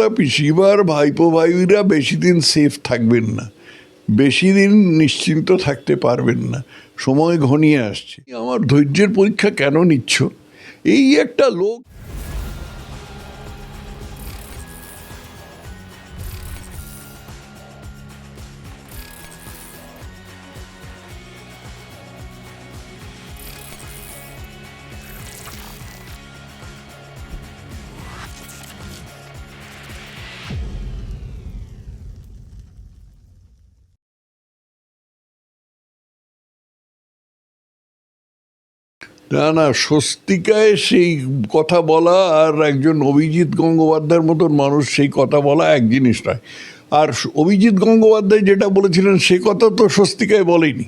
কথা পিসিবার ভাইপো ভাইরা বেশি দিন সেফ থাকবেন না। বেশি দিন নিশ্চিন্ত থাকতে পারবেন না। সময় ঘনিয়ে আসছে। আমার ধৈর্যের পরীক্ষা কেন নিচ্ছ? এই একটা লোক না না, স্বস্তিকায় সেই কথা বলা আর একজন অভিজিৎ গঙ্গোপাধ্যায়ের মতন মানুষ সেই কথা বলা এক জিনিস নয়। আর অভিজিৎ গঙ্গোপাধ্যায় যেটা বলেছিলেন সে কথা তো স্বস্তিকায় বলেনি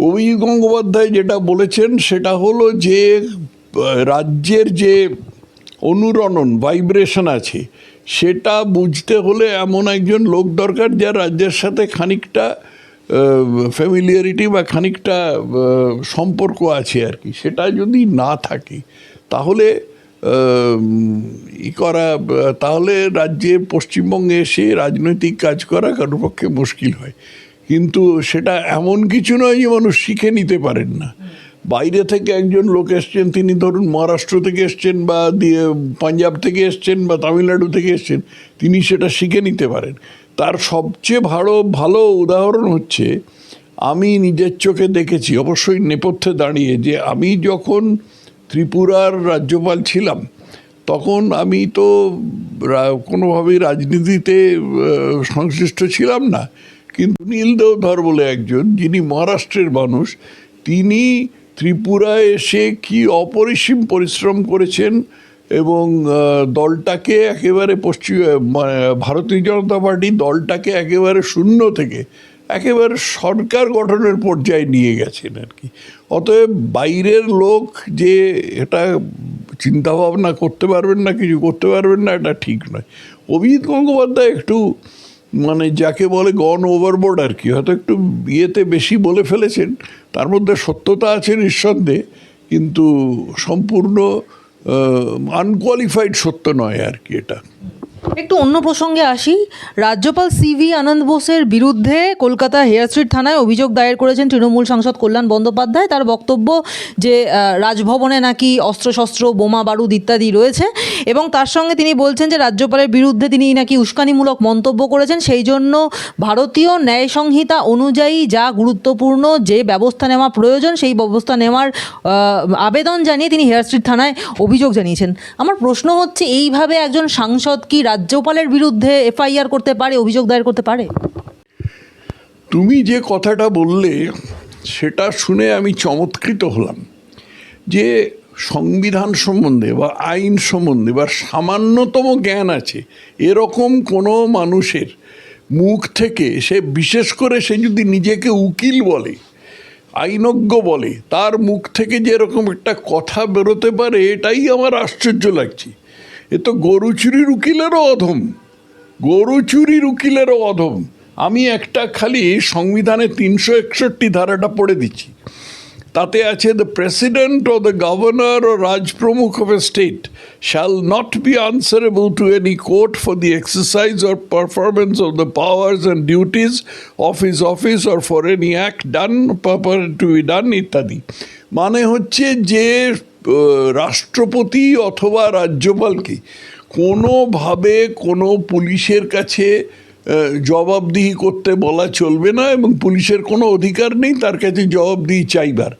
অভিজিৎ গঙ্গোপাধ্যায় যেটা বলেছেন সেটা হলো যে, রাজ্যের যে অনুরণন, ভাইব্রেশন আছে, সেটা বুঝতে হলে এমন একজন লোক দরকার যার রাজ্যের সাথে খানিকটা ফ্যামিলিয়ারিটি বা খানিকটা সম্পর্ক আছে আর কি। সেটা যদি না থাকে, তাহলে ই করা, তাহলে রাজ্যে, পশ্চিমবঙ্গে এসে রাজনৈতিক কাজ করা কারোর পক্ষে মুশকিল হয়। কিন্তু সেটা এমন কিছু নয় যে মানুষ শিখে নিতে পারেন না। বাইরে থেকে একজন লোক এসছেন, তিনি ধরুন মহারাষ্ট্র থেকে এসছেন বা দিয়ে, পাঞ্জাব থেকে এসছেন বা তামিলনাড়ু থেকে এসছেন, তিনি সেটা শিখে নিতে পারেন। তার সবচেয়ে ভালো ভালো উদাহরণ হচ্ছে, আমি নিজের চোখে দেখেছি, অবশ্যই নেপথ্যে দাঁড়িয়ে, যে আমি যখন ত্রিপুরার রাজ্যপাল ছিলাম, তখন আমি তো কোনোভাবেই রাজনীতিতে সংশ্লিষ্ট ছিলাম না। কিন্তু নীল দেওধর বলে একজন, যিনি মহারাষ্ট্রের মানুষ, তিনি ত্রিপুরায় এসে কি অপরিসীম পরিশ্রম করেছেন এবং দলটাকে একেবারে পশ্চিম মানে ভারতীয় জনতা পার্টি দলটাকে একেবারে শূন্য থেকে একেবারে সরকার গঠনের পর্যায়ে নিয়ে গেছেন আর কি। অতএব বাইরের লোক যে এটা চিন্তা ভাবনা করতে পারবেন না, কিছু করতে পারবেন না, এটা ঠিক নয়। অভিজিৎ গঙ্গোপাধ্যায় একটু মানে যাকে বলে গন ওভারবোর্ড আর কি, হয়তো একটু বিয়েতে বেশি বলে ফেলেছেন, তার মধ্যে সত্যতা আছে নিঃসন্দেহে, কিন্তু সম্পূর্ণ আনকোয়ালিফাইড সত্য নয় আর কি এটা। একটু অন্য প্রসঙ্গে আসি। রাজ্যপাল সিভি আনন্দ বোসের বিরুদ্ধে কলকাতা হেয়ার স্ট্রিট থানায় অভিযোগ দায়ের করেছেন তৃণমূল সাংসদ কল্যাণ বন্দ্যোপাধ্যায়। তার বক্তব্য যে রাজভবনে নাকি অস্ত্রশস্ত্র, বোমা, বারুদ ইত্যাদি রয়েছে এবং তার সঙ্গে তিনি বলছেন যে, রাজ্যপালের বিরুদ্ধে তিনি নাকি উস্কানিমূলক মন্তব্য করেছেন। সেই জন্য ভারতীয় ন্যায় সংহিতা অনুযায়ী যা গুরুত্বপূর্ণ, যে ব্যবস্থা নেওয়া প্রয়োজন, সেই ব্যবস্থা নেওয়ার আবেদন জানিয়ে তিনি হেয়ার স্ট্রিট থানায় অভিযোগ জানিয়েছেন। আমার প্রশ্ন হচ্ছে, এইভাবে একজন সাংসদ কি রাজ্যপালের বিরুদ্ধে এফআইআর করতে পারে, অভিযোগ দায়ের করতে পারে? তুমি যে কথাটা বললে, সেটা শুনে আমি চমৎকৃত হলাম যে সংবিধান সম্বন্ধে বা আইন সম্বন্ধে বা সামান্যতম জ্ঞান আছে, এরকম কোনো মানুষের মুখ থেকে সে বিশেষ করে সে যদি নিজেকে উকিল বলে, আইনজ্ঞ বলে, তার মুখ থেকে যে এরকম একটা কথা বেরোতে পারে, এটাই আমার আশ্চর্য লাগছে। এ তো গরু চুরির উকিলেরও অধম। গরু চুরির উকিলেরও অধম। আমি একটা খালি সংবিধানে তিনশো একষট্টি ধারাটা পড়ে দিচ্ছি। তাতে আছে দ্য প্রেসিডেন্ট ও the governor O Rajpramukh of a state shall not be answerable to any court for the exercise or performance of the powers and duties of his office or for any act done to be done ইত্যাদি। মানে হচ্ছে যে রাষ্ট্রপতি অথবা রাজ্যপালকে কোনোভাবে কোনো পুলিশের কাছে জবাবদিহি করতে বলা চলবে না এবং পুলিশের কোনো অধিকার নেই, তার কাছে জবাবদিহি চাইবার।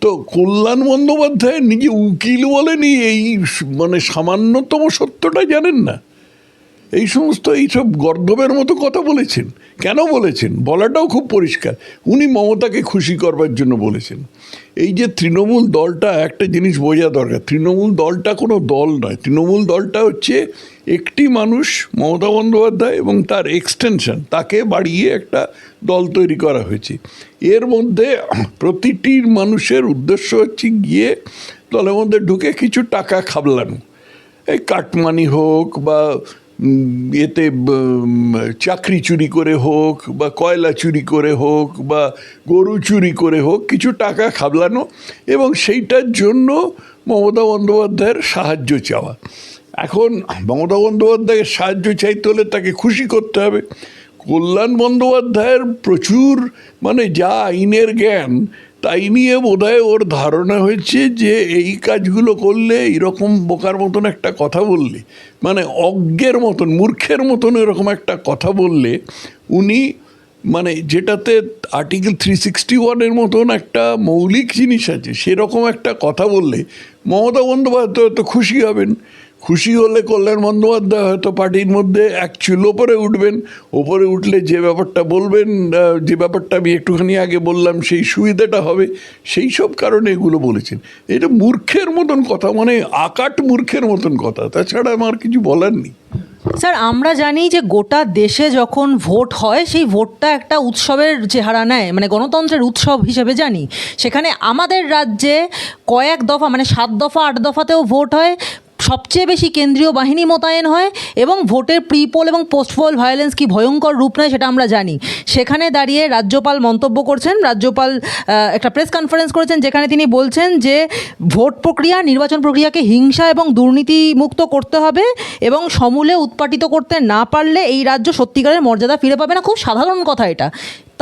তো কল্যাণ বন্দ্যোপাধ্যায় নিজে উকিল বলেনি এই মানে সামান্যতম সত্যটা জানেন না? এই সমস্ত এইসব গর্দবের মতো কথা বলেছেন। কেন বলেছেন? বলাটাও খুব পরিষ্কার। উনি মমতাকে খুশি করবার জন্য বলেছেন। এই যে তৃণমূল দলটা, একটা জিনিস বোঝা দরকার। তৃণমূল দলটা কোনো দল নয়। তৃণমূল দলটা হচ্ছে একটি মানুষ, মমতা বন্দ্যোপাধ্যায় এবং তার এক্সটেনশন তাকে বাড়িয়ে একটা দল তৈরি করা হয়েছে। এর মধ্যে প্রতিটি মানুষের উদ্দেশ্য হচ্ছে গিয়ে দলের মধ্যে ঢুকে কিছু টাকা খাবলানো। এই কাটমানি হোক বা এতে চাকরি চুরি করে হোক বা কয়লা চুরি করে হোক বা গরু চুরি করে হোক, কিছু টাকা খাবলানো এবং সেইটার জন্য মমতা বন্দ্যোপাধ্যায়ের সাহায্য চাওয়া। এখন মমতা বন্দ্যোপাধ্যায়ের সাহায্য চাইতে হলে তাকে খুশি করতে হবে। কল্যাণ বন্দ্যোপাধ্যায়ের প্রচুর মানে যা আইনের জ্ঞান তাই নিয়ে বোধহয় ওর ধারণা হয়েছে যে এই কাজগুলো করলে এরকম বোকার মতন একটা কথা বললে মানে অজ্ঞের মতন, মূর্খের মতন এরকম একটা কথা বললে, উনি মানে যেটাতে আর্টিকেল থ্রি সিক্সটি ওয়ানের মতন একটা মৌলিক জিনিস আছে, সেরকম একটা কথা বললে মমতা বন্দ্যোপাধ্যায় হয়তো খুশি হবেন। খুশি হলে কল্যাণ বন্দ্যোপাধ্যায় হয়তো পার্টির মধ্যে এক চুল ওপরে উঠবেন। ওপরে উঠলে যে ব্যাপারটা বলবেন যে ব্যাপারটা আমি একটুখানি আগে বললাম, সেই সুবিধাটা হবে, সেই সব কারণে এগুলো বলেছেন। এটা মূর্খের মতন কথা মানে আকাট মূর্খের মতন কথা, তাছাড়া আমার কিছু বলার নেই। স্যার, আমরা জানি যে গোটা দেশে যখন ভোট হয়, সেই ভোটটা একটা উৎসবের চেহারা নেয় মানে গণতন্ত্রের উৎসব হিসেবে জানি। সেখানে আমাদের রাজ্যে কয়েক দফা মানে সাত দফা, আট দফাতেও ভোট হয় সবচেয়ে বেশি কেন্দ্রীয় বাহিনী মোতায়েন হয় এবং ভোটের প্রি পোল এবং পোস্ট পোল ভায়োলেন্স কি ভয়ঙ্কর রূপ নেয় সেটা আমরা জানি। সেখানে দাঁড়িয়ে রাজ্যপাল মন্তব্য করছেন। রাজ্যপাল একটা প্রেস কনফারেন্স করেছেন যেখানে তিনি বলছেন যে ভোট প্রক্রিয়া, নির্বাচন প্রক্রিয়াকে হিংসা এবং দুর্নীতি মুক্ত করতে হবে এবং সমূলে উৎপাটিত করতে না পারলে এই রাজ্য সত্যিকারের মর্যাদা ফিরে পাবে না। খুব সাধারণ কথা এটা।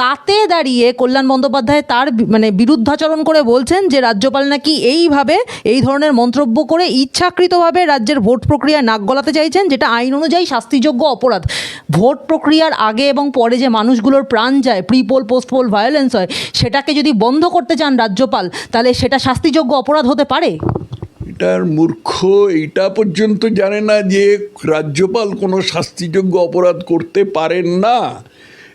তাতে দাঁড়িয়ে কল্যাণ বন্দ্যোপাধ্যায় তার মানে বিরুদ্ধাচরণ করে বলছেন যে রাজ্যপাল নাকি এইভাবে এই ধরনের মন্তব্য করে ইচ্ছাকৃতভাবে রাজ্যের ভোট প্রক্রিয়া নাক গলাতে চাইছেন, যেটা আইন অনুযায়ী শাস্তিযোগ্য অপরাধ। ভোট প্রক্রিয়ার আগে এবং পরে যে মানুষগুলোর প্রাণ যায় pre poll post poll violence হয়, সেটাকে যদি বন্ধ করতে চান রাজ্যপাল, তাহলে সেটা শাস্তিযোগ্য অপরাধ হতে পারে? এটার মূর্খ এইটা পর্যন্ত জানে না যে রাজ্যপাল কোনো শাস্তিযোগ্য অপরাধ করতে পারেন না।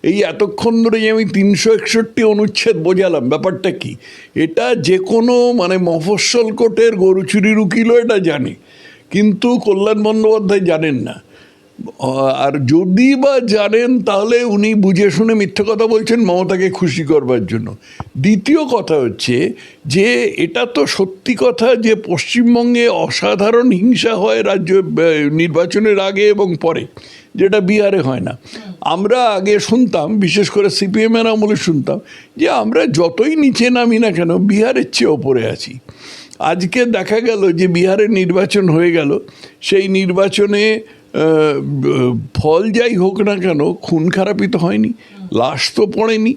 এই এতক্ষণ ধরে আমি তিনশো একষট্টি অনুচ্ছেদ বোঝালাম। ব্যাপারটা কি? এটা যে কোনো মানে মফস্বল কোর্টের গরু চুরির উকিলও এটা জানে, কিন্তু কল্যাণ বন্দ্যোপাধ্যায় জানেন না। আর যদি বা জানেন, তাহলে উনি বুঝে শুনে মিথ্যে কথা বলছেন, মমতাকে খুশি করবার জন্য। দ্বিতীয় কথা হচ্ছে যে, এটা তো সত্যি কথা যে, পশ্চিমবঙ্গে অসাধারণ হিংসা হয় রাজ্য নির্বাচনের আগে এবং পরে। যেটা বিহারে হয় না। আমরা আগে শুনতাম, বিশেষ করে সিপিএমের আমলে শুনতাম, যে আমরা যতই নিচে নামি না কেন, বিহারের চেয়ে ওপরে আছি। আজকে দেখা গেল যে বিহারের নির্বাচন হয়ে গেল, সেই নির্বাচনে ফল যাই হোক না কেন, খুন খারাপই তো হয়নি, লাশ তো পড়েনি,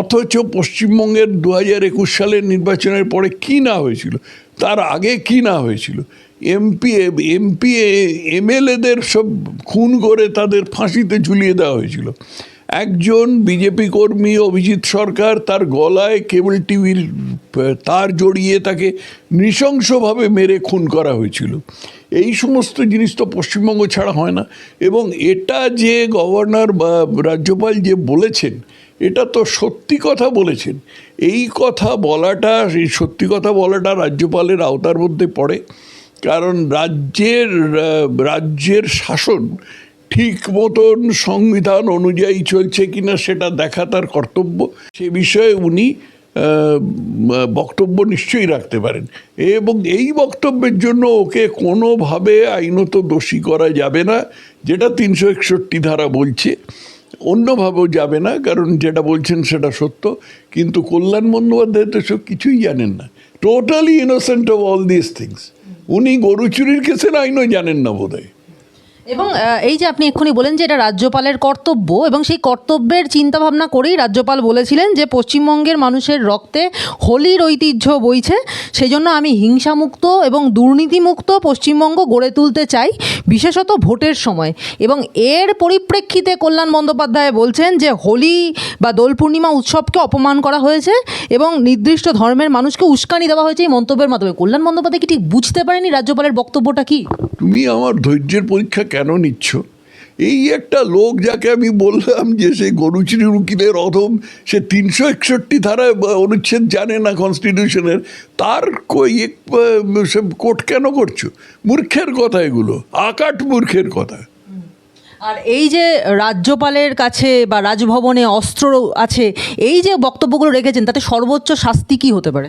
অথচ পশ্চিমবঙ্গের দু হাজার একুশ সালের নির্বাচনের পরে কি না হয়েছিল, তার আগে কি না হয়েছিল এমপি এমপি এমএলএদের সব খুন করে তাদের ফাঁসিতে ঝুলিয়ে দেওয়া হয়েছিল। একজন বিজেপি কর্মী অভিজিৎ সরকার তার গলায় কেবল টিভির তার জড়িয়ে তাকে নৃশংসভাবে মেরে খুন করা হয়েছিল। এই সমস্ত জিনিস তো পশ্চিমবঙ্গ ছাড়া হয় না এবং এটা যে গভর্নর বা রাজ্যপাল যে বলেছেন, এটা তো সত্যি কথা বলেছেন। এই কথা বলাটা সত্যি কথা বলাটা রাজ্যপালের আওতার মধ্যে পড়ে। কারণ রাজ্যের রাজ্যের শাসন ঠিক মতন সংবিধান অনুযায়ী চলছে কিনা সেটা দেখা তার কর্তব্য। সে বিষয়ে উনি বক্তব্য নিশ্চয়ই রাখতে পারেন। এবং এই বক্তব্যের জন্য ওকে কোনোভাবে আইনত দোষী করা যাবে না, যেটা তিনশো একষট্টি ধারা বলছে। অন্যভাবেও যাবে না, কারণ যেটা বলছেন সেটা সত্য। কিন্তু কল্যাণ বন্দ্যোপাধ্যায় তো সব কিছুই জানেন না। Totally innocent of all this things উনি গরু চুরির কেসের আইনও জানেন না বোধহয়। এবং এই যে আপনি এক্ষুনি বলেন যে এটা রাজ্যপালের কর্তব্য এবং সেই কর্তব্যের চিন্তাভাবনা করেই রাজ্যপাল বলেছিলেন যে পশ্চিমবঙ্গের মানুষের রক্তে হোলির ঐতিহ্য বইছে। সেই জন্য আমি হিংসামুক্ত এবং দুর্নীতিমুক্ত পশ্চিমবঙ্গ গড়ে তুলতে চাই, বিশেষত ভোটের সময়। এবং এর পরিপ্রেক্ষিতে কল্যাণ বন্দ্যোপাধ্যায় বলছেন যে হোলি বা দোল পূর্ণিমা উৎসবকে অপমান করা হয়েছে এবং নির্দিষ্ট ধর্মের মানুষকে উস্কানি দেওয়া হয়েছে এই মন্তব্যের মাধ্যমে। কল্যাণ বন্দ্যোপাধ্যায় কি ঠিক বুঝতে পারেনি রাজ্যপালের বক্তব্যটা কি? তুমি আমার ধৈর্যের পরীক্ষা কেন নিচ্ছ? এই একটা লোক যাকে আমি বললাম যে সে গরুচিরি উকিলের অধম, সে তিনশো একষট্টি ধারায় অনুচ্ছেদ জানে না কনস্টিটিউশনের তার কোর্ট কেন করছ? মূর্খের কথা এগুলো, আকাট মূর্খের কথা। আর এই যে রাজ্যপালের কাছে বা রাজভবনে অস্ত্র আছে, এই যে বক্তব্যগুলো রেখেছেন, তাতে সর্বোচ্চ শাস্তি কি হতে পারে?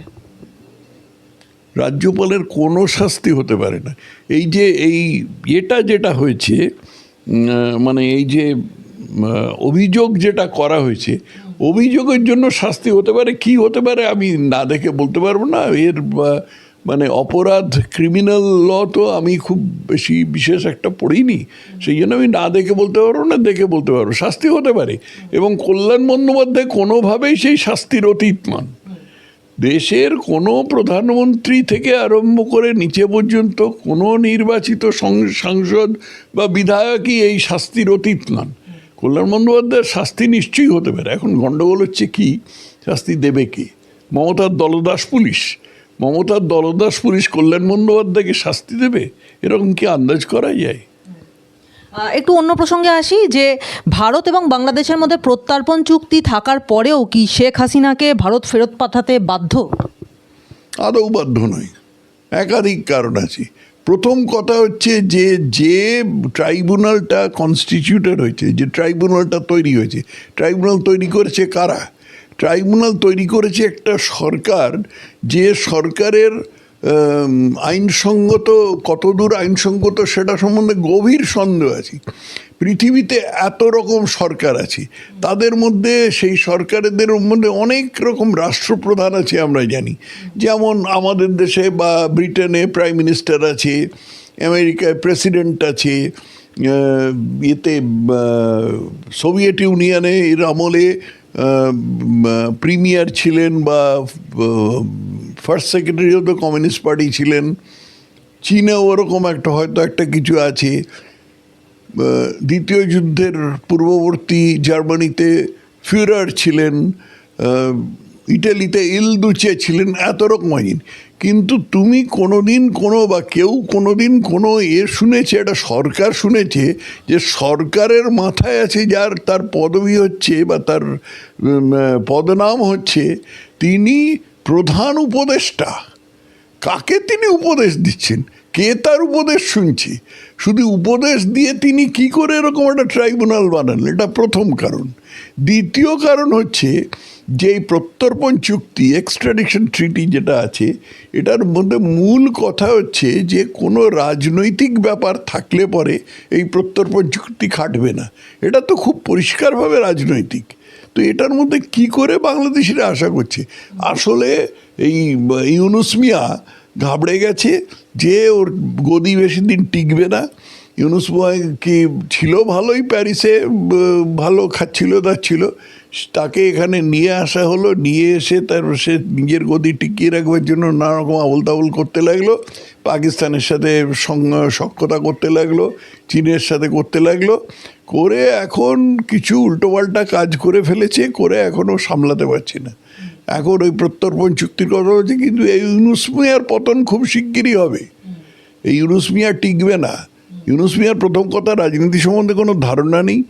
রাজ্যপালের কোনো শাস্তি হতে পারে না। এই যে এই এটা যেটা হয়েছে মানে এই যে অভিযোগ যেটা করা হয়েছে, অভিযোগের জন্য শাস্তি হতে পারে, কি হতে পারে আমি না দেখে বলতে পারব না। এর মানে অপরাধ ক্রিমিনাল ল তো আমি খুব বেশি বিশেষ একটা পড়িনি। সেই জন্য আমি না দেখে বলতে পারব না, দেখে বলতে পারব। শাস্তি হতে পারে এবং কল্যাণ বন্দ্যোপাধ্যায় কোনোভাবেই সেই শাস্তির অতীত নন। দেশের কোনো প্রধানমন্ত্রী থেকে আরম্ভ করে নিচে পর্যন্ত কোনো নির্বাচিত সাংসদ বা বিধায়কই এই শাস্তির অতীত নন। কল্যাণ বন্দ্যোপাধ্যায়ের শাস্তি নিশ্চয়ই হতে পারে। এখন গণ্ডগোল হচ্ছে কি? শাস্তি দেবে কে? মমতার দলদাস পুলিশ। মমতার দলদাস পুলিশ কল্যাণ বন্দ্যোপাধ্যায়কে শাস্তি দেবে? এরকম কি আন্দাজ করা যায়? একটু অন্য প্রসঙ্গে আসি যে ভারত এবং বাংলাদেশের মধ্যে প্রত্যর্পণ চুক্তি থাকার পরেও কি শেখ হাসিনাকে ভারত ফেরত পাঠাতে বাধ্য? আদৌ বাধ্য নয়। একাধিক কারণ আছে। প্রথম কথা হচ্ছে যে যে ট্রাইব্যুনালটা কনস্টিটিউটেড হয়েছে, যে ট্রাইব্যুনালটা তৈরি হয়েছে, ট্রাইব্যুনাল তৈরি করেছে কারা? ট্রাইব্যুনাল তৈরি করেছে একটা সরকার, যে সরকারের আইনসঙ্গত কতদূর আইনসঙ্গত সেটা সম্বন্ধে গভীর সন্দেহ আছে। পৃথিবীতে এত রকম সরকার আছে। তাদের মধ্যে সেই সরকারেদের মধ্যে অনেক রকম রাষ্ট্রপ্রধান আছে আমরা জানি। যেমন আমাদের দেশে বা ব্রিটেনে প্রাইম মিনিস্টার আছে আমেরিকায় প্রেসিডেন্ট আছে আহ, সোভিয়েত ইউনিয়নে এর আমলে প্রিমিয়ার ছিলেন বা first secretary of the communist party ছিলেন। চীনেও ওরকম একটা, হয়তো একটা কিছু আছে। দ্বিতীয় যুদ্ধের পূর্ববর্তী জার্মানিতে ফিউরার ছিলেন। ইটালিতে ইলদুচে ছিলেন। এত রকম কিন্তু তুমি কোনোদিন কোনো বা কেউ কোনো দিন কোনো এ শুনেছে এটা সরকার শুনেছে যে সরকারের মাথায় আছে যার তার পদবি হচ্ছে বা তার পদনাম হচ্ছে, তিনি প্রধান উপদেষ্টা। কাকে তিনি উপদেশ দিচ্ছেন? কে তার উপদেশ শুনছে? শুধু উপদেশ দিয়ে তিনি কি করে এরকম একটা ট্রাইব্যুনাল বানান এটা প্রথম কারণ। দ্বিতীয় কারণ হচ্ছে যে প্রত্যর্পণ চুক্তি এক্সট্রাডিকশন ট্রিটি যেটা আছে, এটার মধ্যে মূল কথা হচ্ছে যে কোনো রাজনৈতিক ব্যাপার থাকলে পরে এই প্রত্যর্পণ চুক্তি খাটবে না। এটা তো খুব পরিষ্কারভাবে রাজনৈতিক। তো এটার মধ্যে কি করে বাংলাদেশিরা আশা করছে? আসলে এই ইউনুস মিয়া ঘাবড়ে গেছে, যে ওর গদি বেশি দিন টিকবে না। ইউনুস কি ছিল ভালোই, প্যারিসে ভালো খাচ্ছিল ছিল তাকে এখানে নিয়ে আসা হলো, নিয়ে এসে তার সে নিজের গদি টিকিয়ে রাখবার জন্য নানা রকম আবল তাবল করতে লাগল, পাকিস্তানের সাথে সং- সখ্যতা করতে লাগল, চীনের সাথে করতে লাগল। করে এখন কিছু উল্টোপাল্টা কাজ করে ফেলেছে, করে এখনও সামলাতে পারছি না। এখন ওই প্রত্যর্পণ চুক্তির কথা হচ্ছে কিন্তু এই ইউনুসমিয়ার পতন খুব শিগগিরই হবে। এই ইউনুসমিয়া টিকবে না। ইউনুসমিয়ার প্রথম কথা, রাজনীতি সম্বন্ধে কোনো ধারণা নেই।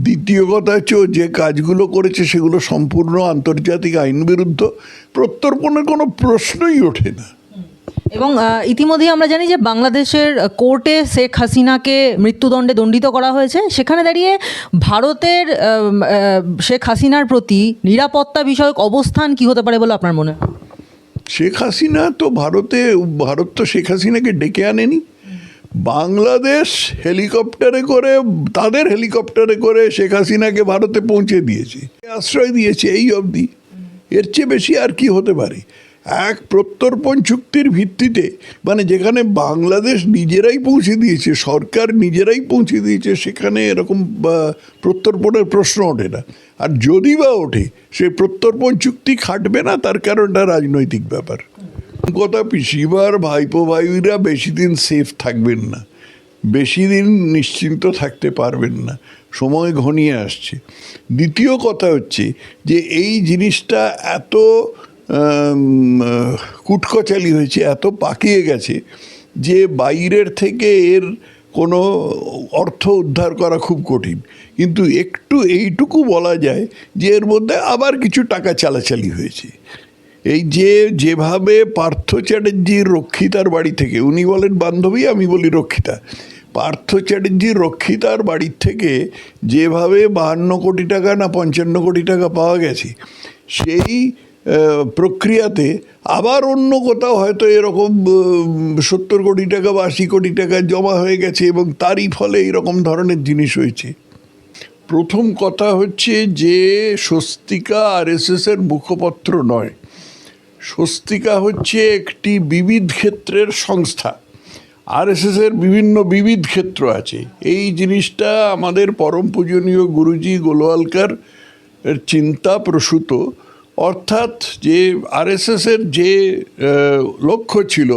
দ্বিতীয় কথা হচ্ছে যে কাজগুলো করেছে, সেগুলো সম্পূর্ণ আন্তর্জাতিক আইন বিরুদ্ধ। প্রত্যর্পণের কোনো প্রশ্নই ওঠে না। এবং আহ, ইতিমধ্যেই আমরা জানি যে বাংলাদেশের কোর্টে শেখ হাসিনাকে মৃত্যুদণ্ডে দণ্ডিত করা হয়েছে। সেখানে দাঁড়িয়ে ভারতের শেখ হাসিনার প্রতি নিরাপত্তা বিষয়ক অবস্থান কি হতে পারে বলে আপনার মনে শেখ হাসিনা তো ভারতে ভারত তো শেখ হাসিনাকে ডেকে আনেনি। বাংলাদেশ হেলিকপ্টারে করে তাদের হেলিকপ্টারে করে শেখ হাসিনাকে ভারতে পৌঁছে দিয়েছে। আশ্রয় দিয়েছে এই অবধি। এর চেয়ে বেশি আর কি হতে পারে? এক প্রত্যর্পণ চুক্তির ভিত্তিতে মানে যেখানে বাংলাদেশ নিজেরাই পৌঁছে দিয়েছে, সরকার নিজেরাই পৌঁছে দিয়েছে, সেখানে এরকম প্রত্যর্পণের প্রশ্ন ওঠে না। আর যদি বা ওঠে, সে প্রত্যর্পণ চুক্তি খাটবে না, তার কারণটা রাজনৈতিক ব্যাপার। কথা পিসিবার ভাইপো ভাইরা বেশি দিন সেফ থাকবেন না। বেশি দিন নিশ্চিন্ত থাকতে পারবেন না। সময় ঘনিয়ে আসছে। দ্বিতীয় কথা হচ্ছে যে, এই জিনিসটা এত কুটকচালি হয়েছে, এত পাকিয়ে গেছে যে বাইরের থেকে এর কোনো অর্থ উদ্ধার করা খুব কঠিন। কিন্তু একটু এইটুকু বলা যায় যে এর মধ্যে আবার কিছু টাকা চালাচালি হয়েছে। এই যে যেভাবে পার্থ চ্যাটার্জির রক্ষিতার বাড়ি থেকে, উনি বলেন বান্ধবী, আমি বলি রক্ষিতা, পার্থ চ্যাটার্জির রক্ষিতার বাড়ির থেকে যেভাবে বাহান্ন কোটি টাকা না পঞ্চান্ন কোটি টাকা পাওয়া গেছে, সেই প্রক্রিয়াতে আবার অন্য কোথাও হয়তো এরকম সত্তর কোটি টাকা বা আশি কোটি টাকা জমা হয়ে গেছে এবং তারই ফলে এরকম ধরনের জিনিস হয়েছে। প্রথম কথা হচ্ছে যে, স্বস্তিকা আর এর মুখপত্র নয়। স্বস্তিকা হচ্ছে একটি বিবিধ ক্ষেত্রের সংস্থা। আরএসএসের বিভিন্ন বিবিধ ক্ষেত্র আছে। এই জিনিসটা আমাদের পরম পূজনীয় গুরুজি গোলওয়ালকার চিন্তা প্রসূত অর্থাৎ যে আরএসএসের যে লক্ষ্য ছিল,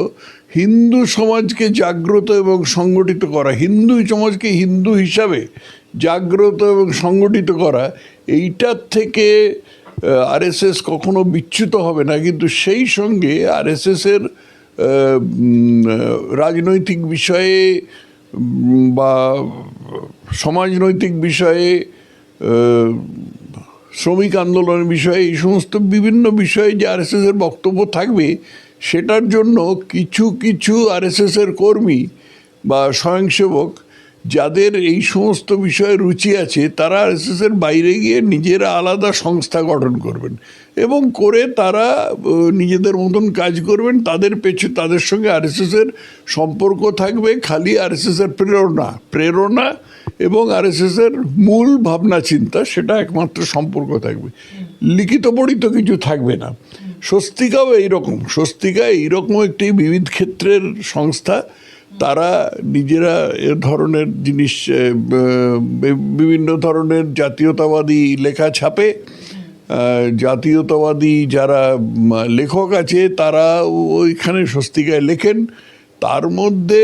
হিন্দু সমাজকে জাগ্রত এবং সংগঠিত করা, হিন্দু সমাজকে হিন্দু হিসাবে জাগ্রত এবং সংগঠিত করা, এইটার থেকে আরএসএস কখনো বিচ্যুত হবে না। কিন্তু সেই সঙ্গে আরএসএসের রাজনৈতিক বিষয়ে বা সমাজনৈতিক বিষয়ে শ্রমিক আন্দোলনের বিষয়ে, এই সমস্ত বিভিন্ন বিষয়ে যে আরএসএস এর বক্তব্য থাকবে, সেটার জন্য কিছু কিছু আরএসএস এর কর্মী বা স্বয়ংসেবক যাদের এই সমস্ত বিষয়ে রুচি আছে, তারা আরএসএস এর বাইরে গিয়ে নিজেরা আলাদা সংস্থা গঠন করবেন এবং করে তারা নিজেদের মতন কাজ করবেন। তাদের পেছু তাদের সঙ্গে আরএসএস এর সম্পর্ক থাকবে। খালি আরএসএস এর প্রেরণা প্রেরণা এবং আরএসএস এর মূল ভাবনা, চিন্তা সেটা একমাত্র সম্পর্ক থাকবে। লিখিত পড়িত কিছু থাকবে না। স্বস্তিকাও এইরকম। স্বস্তিকা এইরকম একটি বিবিধ ক্ষেত্রের সংস্থা। তারা নিজেরা এ ধরনের জিনিস বিভিন্ন ধরনের জাতীয়তাবাদী লেখা ছাপে। জাতীয়তাবাদী যারা লেখক আছে, তারা ওইখানে স্বস্তিকায় লেখেন। তার মধ্যে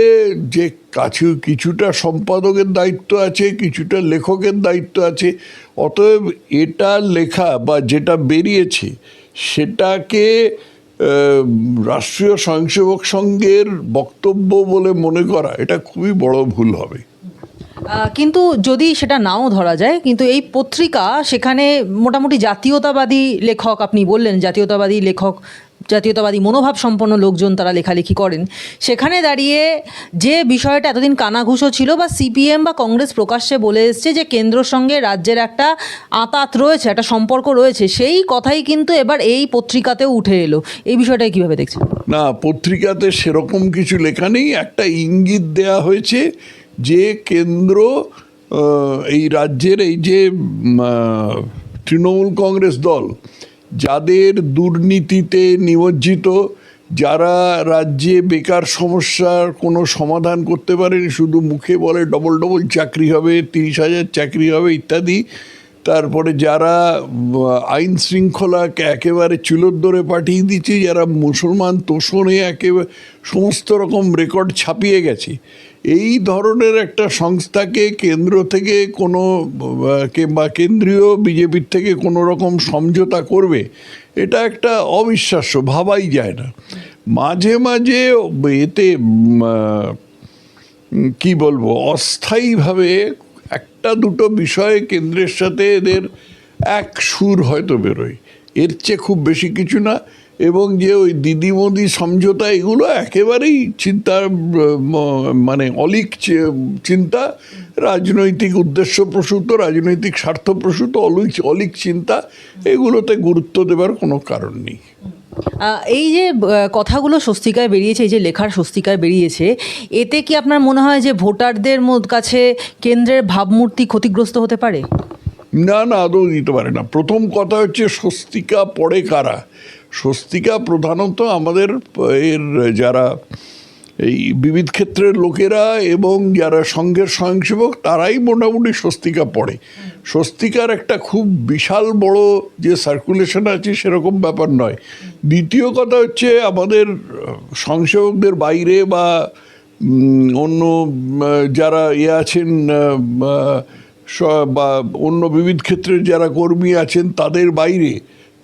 যে কাছে কিছুটা সম্পাদকের দায়িত্ব আছে, কিছুটা লেখকের দায়িত্ব আছে, অতএব এটা লেখা বা যেটা বেরিয়েছে সেটাকে রাষ্ট্রীয় স্বয়ংসেবক সংঘের বক্তব্য বলে মনে করা, এটা খুবই বড় ভুল হবে। কিন্তু যদি সেটা নাও ধরা যায়, কিন্তু এই পত্রিকা সেখানে মোটামুটি জাতীয়তাবাদী লেখক আপনি বললেন, জাতীয়তাবাদী লেখক জাতীয়তাবাদী মনোভাব সম্পন্ন লোকজন তারা লেখালেখি করেন। সেখানে দাঁড়িয়ে যে বিষয়টা এতদিন কানাঘুষো ছিল বা সিপিএম বা কংগ্রেস প্রকাশ্যে বলে এসছে যে কেন্দ্রর সঙ্গে রাজ্যের একটা আতাত রয়েছে, একটা সম্পর্ক রয়েছে, সেই কথাই কিন্তু এবার এই পত্রিকাতেও উঠে এলো। এই বিষয়টাই কীভাবে দেখছেন? না, পত্রিকাতে সেরকম কিছু লেখা নেই। একটা ইঙ্গিত দেয়া হয়েছে যে কেন্দ্র এই রাজ্যের এই যে তৃণমূল কংগ্রেস দল যাদের দুর্নীতিতে নিমজ্জিত, যারা রাজ্যে বেকার সমস্যার কোনো সমাধান করতে পারেনি, শুধু মুখে বলে ডবল ডবল চাকরি হবে, তিরিশ হাজার চাকরি হবে ইত্যাদি, তারপরে যারা আইন শৃঙ্খলাকে একেবারে চুলোদ্দরে পাঠিয়ে দিচ্ছে, যারা মুসলমান তোষণে একেবারে সমস্ত রকম রেকর্ড ছাপিয়ে গেছে। এই ধরনের একটা সংস্থাকে কেন্দ্র থেকে কোনো আহ, কে- বা কেন্দ্রীয় বিজেপির থেকে কোনো রকম সমঝোতা করবে এটা একটা অবিশ্বাস্য ভাবাই যায় না। মাঝে মাঝে এতে কি বলব অস্থায়ীভাবে একটা দুটো বিষয়ে কেন্দ্রের সাথে এদের এক সুর হয়তো বেরোয়। এর চেয়ে খুব বেশি কিছু না। এবং যে ওই দিদিমদি সমঝোতা এগুলো একেবারেই চিন্তার মানে অলিক চিন্তা রাজনৈতিক উদ্দেশ্য প্রসূত রাজনৈতিক স্বার্থ প্রসূত অলিক অলিক চিন্তা এগুলোতে গুরুত্ব দেবার কোনো কারণ নেই। এই যে কথাগুলো স্বস্তিকায় বেরিয়েছে এই যে লেখার স্বস্তিকায় বেরিয়েছে এতে কি আপনার মনে হয় যে ভোটারদের কাছে কেন্দ্রের ভাবমূর্তি ক্ষতিগ্রস্ত হতে পারে? না না আদৌ দিতে পারে না। প্রথম কথা হচ্ছে স্বস্তিকা পড়ে কারা? স্বস্তিকা প্রধানত আমাদের এর যারা এই বিবিধ ক্ষেত্রের লোকেরা এবং যারা সংঘের স্বয়ংসেবক, তারাই মোটামুটি স্বস্তিকা পড়ে। স্বস্তিকার একটা খুব বিশাল বড় যে সার্কুলেশন আছে সেরকম ব্যাপার নয়। দ্বিতীয় কথা হচ্ছে আমাদের স্বয়ংসেবকদের বাইরে বা অন্য, যারা ইয়ে আছেন বা অন্য বিবিধ ক্ষেত্রের যারা কর্মী আছেন, তাদের বাইরে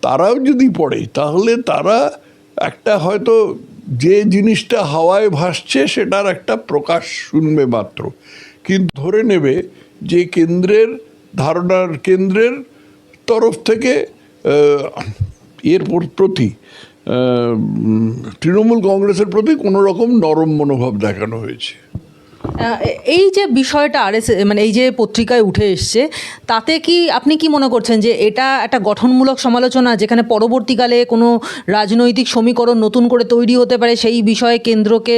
তারাও যদি পড়ে, তাহলে তারা একটা হয়তো যে জিনিসটা হাওয়ায় ভাসছে সেটার একটা প্রকাশ শুনবে মাত্র। কিন্তু ধরে নেবে যে কেন্দ্রের ধারণার কেন্দ্রের তরফ থেকে এর প্রতি তৃণমূল কংগ্রেসের প্রতি কোনো রকম নরম মনোভাব দেখানো হয়েছে। এই যে বিষয়টা আর মানে এই যে পত্রিকায় উঠে এসছে, তাতে কি আপনি কি মনে করছেন যে এটা একটা গঠনমূলক সমালোচনা যেখানে পরবর্তীকালে কোনো রাজনৈতিক সমীকরণ নতুন করে তৈরি হতে পারে, সেই বিষয়ে কেন্দ্রকে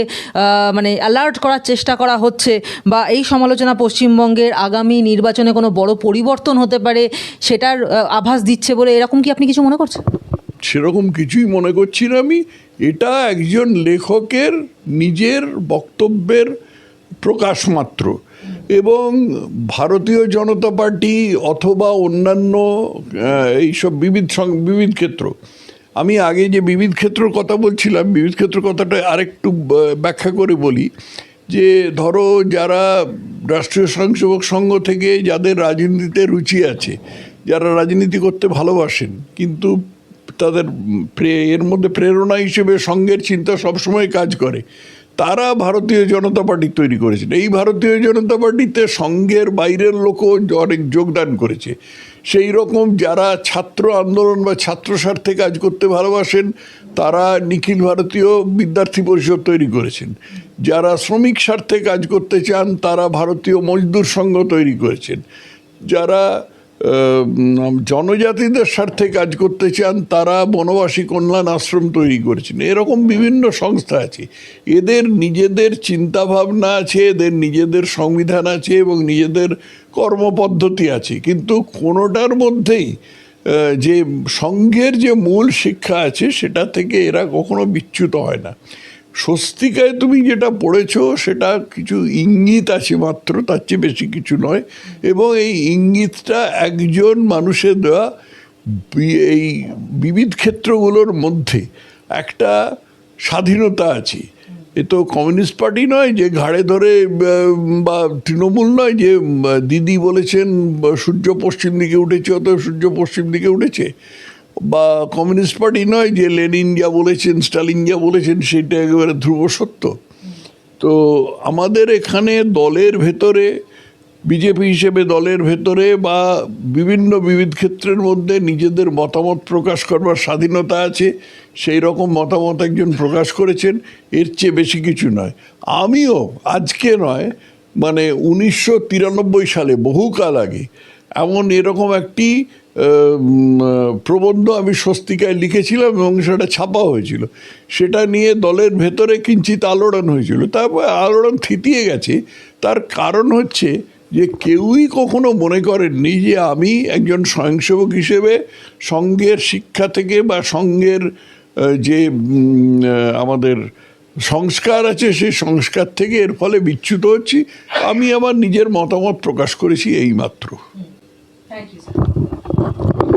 মানে অ্যালার্ট করার চেষ্টা করা হচ্ছে বা এই সমালোচনা পশ্চিমবঙ্গের আগামী নির্বাচনে কোনো বড় পরিবর্তন হতে পারে সেটার আভাস দিচ্ছে বলে এরকম কি আপনি কিছু মনে করছেন? সেরকম কিছুই মনে করছি না আমি। এটা একজন লেখকের নিজের বক্তব্যের প্রকাশ মাত্র। এবং ভারতীয় জনতা পার্টি অথবা অন্যান্য এইসব বিবিধ বিবিধ ক্ষেত্র। আমি আগে যে বিবিধ ক্ষেত্রের কথা বলছিলাম, বিবিধ ক্ষেত্র কথাটা আরেকটু ব্যাখ্যা করে বলি। যে ধরো যারা রাষ্ট্রীয় স্বয়ংসেবক সংঘ থেকে যাদের রাজনীতিতে রুচি আছে, যারা রাজনীতি করতে ভালোবাসেন, কিন্তু তাদের এর মধ্যে প্রেরণা হিসেবে সঙ্গের চিন্তা সবসময় কাজ করে। তারা ভারতীয় জনতা পার্টি তৈরি করেছেন। এই ভারতীয় জনতা পার্টিতে সঙ্গের বাইরের লোকও অনেক যোগদান করেছে। সেই রকম যারা ছাত্র আন্দোলন বা ছাত্র স্বার্থে কাজ করতে ভালোবাসেন, তারা নিখিল ভারতীয় বিদ্যার্থী পরিষদ তৈরি করেছেন। যারা শ্রমিক স্বার্থে কাজ করতে চান, তারা ভারতীয় মজদুর সংঘ তৈরি করেছেন। যারা জনজাতিদের স্বার্থে কাজ করতে চান, তারা বনবাসী কল্যাণ আশ্রম তৈরি করেছেন। এরকম বিভিন্ন সংস্থা আছে। এদের নিজেদের চিন্তাভাবনা আছে, এদের নিজেদের সংবিধান আছে এবং নিজেদের কর্মপদ্ধতি আছে। কিন্তু কোনোটার মধ্যেই যে সংঘের যে মূল শিক্ষা আছে, সেটা থেকে এরা কখনো বিচ্যুত হয় না। স্বস্তিকায় তুমি যেটা পড়েছো, সেটা কিছু ইঙ্গিত আছে মাত্র, তার চেয়ে বেশি কিছু নয়। এবং এই ইঙ্গিতটা একজন মানুষের দেওয়া এই বিবিধ ক্ষেত্রগুলোর মধ্যে একটা স্বাধীনতা আছে। এ তো কমিউনিস্ট পার্টি নয় যে ঘাড়ে ধরে, বা তৃণমূল নয় যে দিদি বলেছেন সূর্য পশ্চিম দিকে উঠেছে অত সূর্য পশ্চিম দিকে উঠেছে। বা কমিউনিস্ট পার্টি নয় যে লেনিন যা বলেছেন, স্টালিন যা বলেছেন, সেটা একেবারে ধ্রুব সত্য। তো আমাদের এখানে দলের ভেতরে, বিজেপি হিসেবে দলের ভেতরে বা বিভিন্ন বিবিধ ক্ষেত্রের মধ্যে নিজেদের মতামত প্রকাশ করবার স্বাধীনতা আছে, সেই রকম মতামত একজন প্রকাশ করেছেন, এর চেয়ে বেশি কিছু নয়। আমিও আজকে নয় মানে উনিশশো তিরানব্বই সালে, বহুকাল আগে, এমন এরকম একটি প্রবন্ধ আমি স্বস্তিকায় লিখেছিলাম এবং সেটা ছাপা হয়েছিল। সেটা নিয়ে দলের ভেতরে কিঞ্চিত আলোড়ন হয়েছিল। তারপর আলোড়ন থিতিয়ে গেছে। তার কারণ হচ্ছে যে কেউই কখনো মনে করেননি যে আমি একজন স্বয়ংসেবক হিসেবে সঙ্ঘের শিক্ষা থেকে বা সঙ্ঘের যে আমাদের সংস্কার আছে সেই সংস্কার থেকে এর ফলে বিচ্যুত হচ্ছি। আমি আমার নিজের মতামত প্রকাশ করেছি এই মাত্র থ্যাংক ইউ স্যার